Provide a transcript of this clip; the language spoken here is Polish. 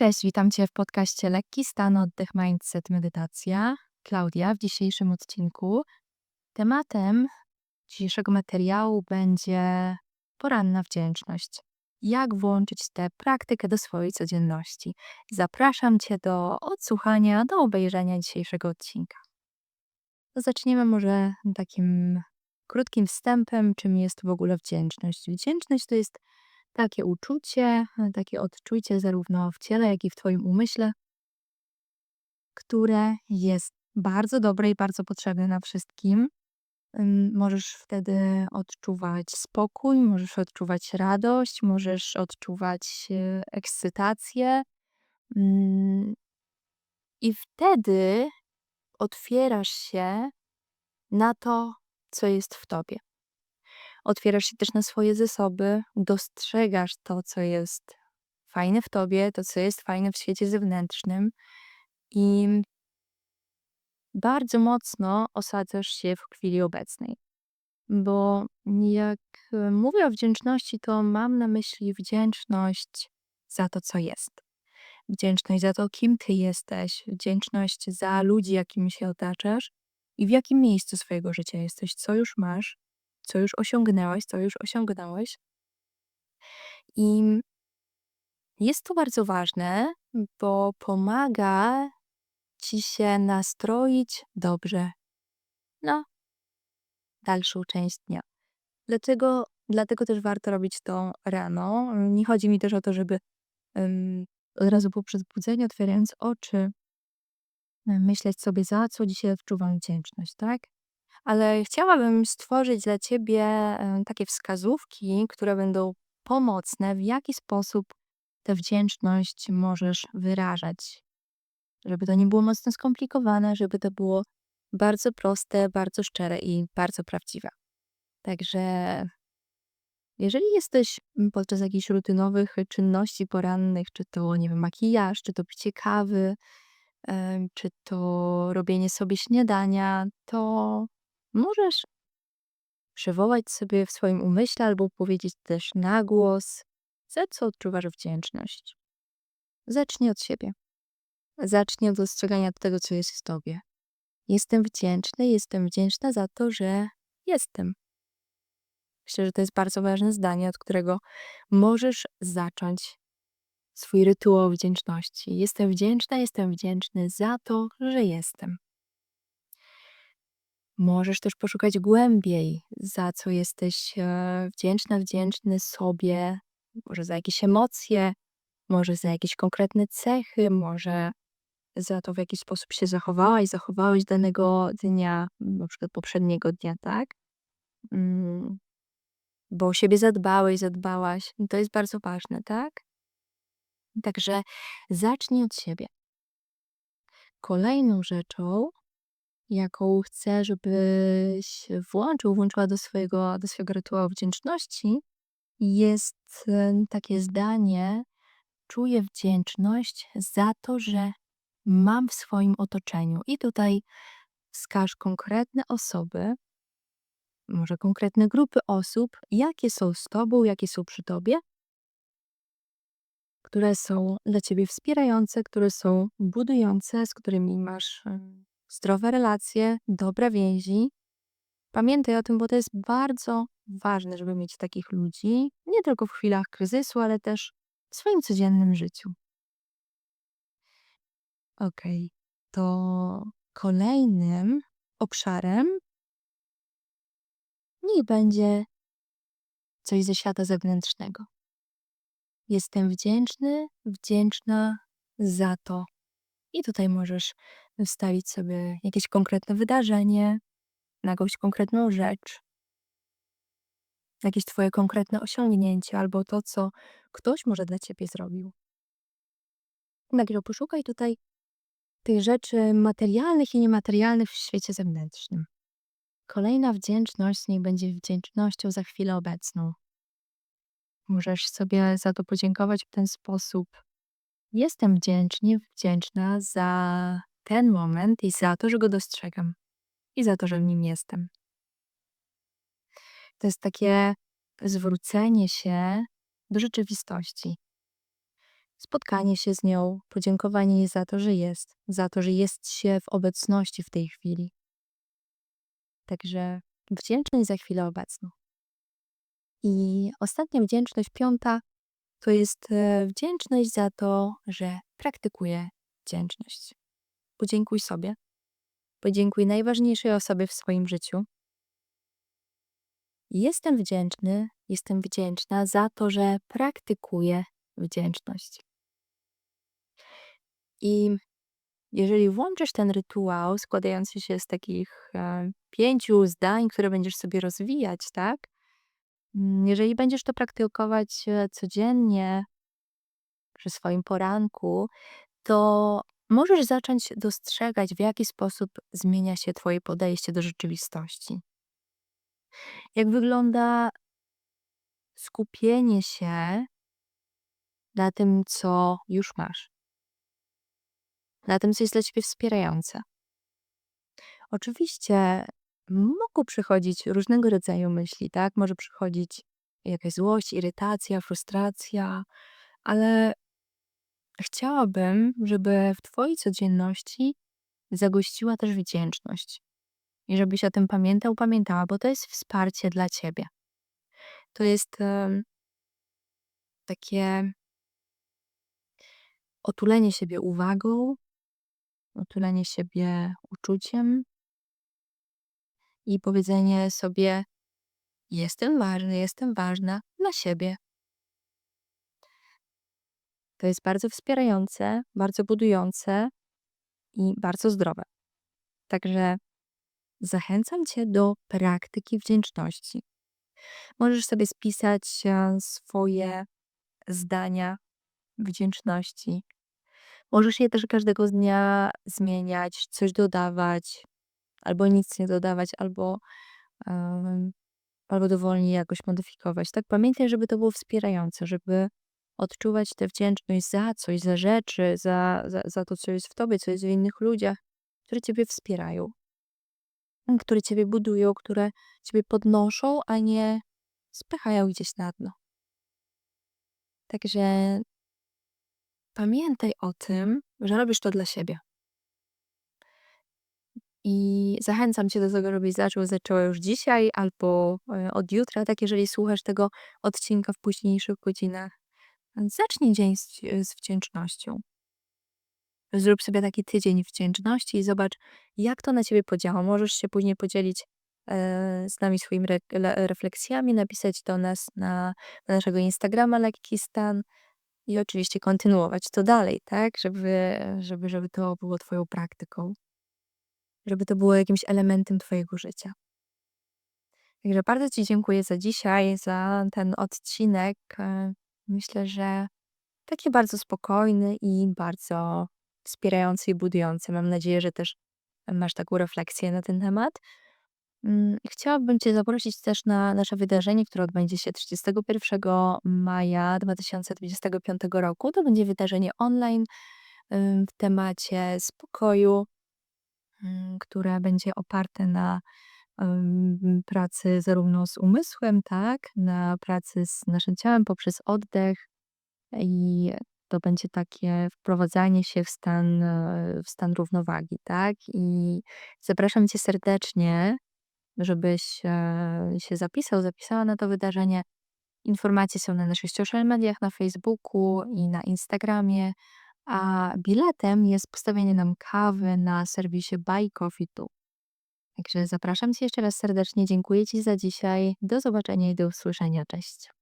Cześć, witam Cię w podcaście Lekki Stan, Oddech, Mindset, Medytacja. Klaudia w dzisiejszym odcinku. Tematem dzisiejszego materiału będzie poranna wdzięczność. Jak włączyć tę praktykę do swojej codzienności? Zapraszam Cię do odsłuchania, do obejrzenia dzisiejszego odcinka. Zaczniemy może takim krótkim wstępem, czym jest w ogóle wdzięczność. Wdzięczność to jest takie uczucie, takie odczucie zarówno w ciele, jak i w Twoim umyśle, które jest bardzo dobre i bardzo potrzebne na wszystkim. Możesz wtedy odczuwać spokój, możesz odczuwać radość, możesz odczuwać e, ekscytację. I wtedy otwierasz się na to, co jest w tobie. Otwierasz się też na swoje zasoby, dostrzegasz to, co jest fajne w tobie, to, co jest fajne w świecie zewnętrznym i bardzo mocno osadzasz się w chwili obecnej. Bo jak e, mówię o wdzięczności, to mam na myśli wdzięczność za to, co jest. Wdzięczność za to, kim ty jesteś, wdzięczność za ludzi, jakimi się otaczasz i w jakim miejscu swojego życia jesteś, co już masz, co już osiągnęłaś, co już osiągnąłeś. I jest to bardzo ważne, bo pomaga ci się nastroić dobrze na dalszą część dnia. Dlaczego? Dlatego też warto robić to rano. Nie chodzi mi też o to, żeby ym, od razu po przebudzeniu, otwierając oczy, myśleć sobie, za co dzisiaj odczuwam wdzięczność, tak? Ale chciałabym stworzyć dla ciebie y, takie wskazówki, które będą pomocne, w jaki sposób tę wdzięczność możesz wyrażać. Żeby to nie było mocno skomplikowane, żeby to było bardzo proste, bardzo szczere i bardzo prawdziwe. Także jeżeli jesteś mm, podczas jakichś rutynowych czynności porannych, czy to, nie wiem, makijaż, czy to picie kawy, czy to robienie sobie śniadania, to możesz przywołać sobie w swoim umyśle albo powiedzieć też na głos, za co odczuwasz wdzięczność. Zacznij od siebie. Zacznij od dostrzegania tego, co jest w tobie. Jestem wdzięczny, jestem wdzięczna za to, że jestem. Myślę, że to jest bardzo ważne zdanie, od którego możesz zacząć swój rytuał wdzięczności. Jestem wdzięczna, jestem wdzięczny za to, że jestem. Możesz też poszukać głębiej, za co jesteś e, wdzięczna, wdzięczny sobie, może za jakieś emocje, może za jakieś konkretne cechy, może za to, w jaki sposób się zachowałaś, zachowałeś danego dnia, na przykład poprzedniego dnia, tak? Mm, bo o siebie zadbałeś, zadbałaś. To jest bardzo ważne, tak? Także zacznij od siebie. Kolejną rzeczą, jaką chcę, żebyś włączył, włączyła do swojego, do swojego rytuału wdzięczności, jest e, takie zdanie: Czuję wdzięczność za to, że mam w swoim otoczeniu. I tutaj wskaż konkretne osoby, może konkretne grupy osób, jakie są z tobą, jakie są przy tobie, które są dla ciebie wspierające, które są budujące, z którymi masz zdrowe relacje, dobre więzi. Pamiętaj o tym, bo to jest bardzo ważne, żeby mieć takich ludzi, nie tylko w chwilach kryzysu, ale też w swoim codziennym życiu. Okej, to kolejnym obszarem niech będzie coś ze świata zewnętrznego. Jestem wdzięczny, wdzięczna za to. I tutaj możesz wstawić sobie jakieś konkretne wydarzenie, na jakąś konkretną rzecz, jakieś Twoje konkretne osiągnięcie, albo to, co ktoś może dla Ciebie zrobił. Także poszukaj tutaj tych rzeczy materialnych i niematerialnych w świecie zewnętrznym. Kolejna wdzięczność niech będzie wdzięcznością za chwilę obecną. Możesz sobie za to podziękować w ten sposób. Jestem wdzięczna za ten moment i za to, że go dostrzegam. I za to, że w nim jestem. To jest takie zwrócenie się do rzeczywistości. spotkanie się z nią, podziękowanie jej za to, że jest, za to, że jest się w obecności w tej chwili. Także wdzięczność za chwilę obecną. I ostatnia wdzięczność, piąta, to jest e, wdzięczność za to, że praktykuję wdzięczność. Podziękuj sobie. Podziękuj najważniejszej osobie w swoim życiu. Jestem wdzięczny, jestem wdzięczna za to, że praktykuję wdzięczność. I jeżeli włączysz ten rytuał składający się z takich e, pięciu zdań, które będziesz sobie rozwijać, tak? Mm, Jeżeli będziesz to praktykować e, codziennie przy swoim poranku, to możesz zacząć dostrzegać, w jaki sposób zmienia się Twoje podejście do rzeczywistości. Jak wygląda skupienie się na tym, co już masz, na tym, co jest dla Ciebie wspierające. Oczywiście mogą przychodzić różnego rodzaju myśli, tak? Może przychodzić jakaś złość, irytacja, frustracja, ale chciałabym, żeby w Twojej codzienności zagościła też wdzięczność. I żebyś o tym pamiętał, pamiętała, bo to jest wsparcie dla Ciebie. To jest em, takie otulenie siebie uwagą, otulenie siebie uczuciem i powiedzenie sobie: Jestem ważny, jestem ważna dla siebie. To jest bardzo wspierające, bardzo budujące i bardzo zdrowe. Także zachęcam Cię do praktyki wdzięczności. Możesz sobie spisać e, swoje zdania wdzięczności. Możesz je też każdego dnia zmieniać, coś dodawać, albo nic nie dodawać, albo, em, albo dowolnie jakoś modyfikować. Tak pamiętaj, żeby to było wspierające, żeby odczuwać tę wdzięczność za coś, za rzeczy, za, za, za to, co jest w tobie, co jest w innych ludziach, które ciebie wspierają, które ciebie budują, które ciebie podnoszą, a nie spychają gdzieś na dno. Także pamiętaj o tym, że robisz to dla siebie. I zachęcam cię do tego, żebyś zaczął, zaczęła już dzisiaj albo e, od jutra, tak jeżeli słuchasz tego odcinka w późniejszych godzinach. Zacznij dzień z, z wdzięcznością. Zrób sobie taki tydzień wdzięczności i zobacz, jak to na ciebie podziała. Możesz się później podzielić e, z nami swoimi re, le, refleksjami, napisać do nas na, na naszego Instagrama Lekki Stan i oczywiście kontynuować to dalej, tak? Żeby, żeby, żeby to było twoją praktyką. Żeby to było jakimś elementem twojego życia. Także bardzo Ci dziękuję za dzisiaj, za ten odcinek. E, Myślę, że taki bardzo spokojny i bardzo wspierający i budujący. Mam nadzieję, że też masz taką refleksję na ten temat. Mm, Chciałabym Cię zaprosić też na nasze wydarzenie, które odbędzie się 31 maja 2025 roku. To będzie wydarzenie online ym, w temacie spokoju, które będzie oparte na pracy zarówno z umysłem, tak, na pracy z naszym ciałem poprzez oddech i to będzie takie wprowadzanie się w stan, w stan równowagi, tak? I zapraszam Cię serdecznie, żebyś e, się zapisał, zapisała na to wydarzenie. Informacje są na naszych social mediach, na Facebooku i na Instagramie, a biletem jest postawienie nam kawy na serwisie Buy Coffee Tu. Także zapraszam Cię jeszcze raz serdecznie, dziękuję Ci za dzisiaj, do zobaczenia i do usłyszenia, cześć.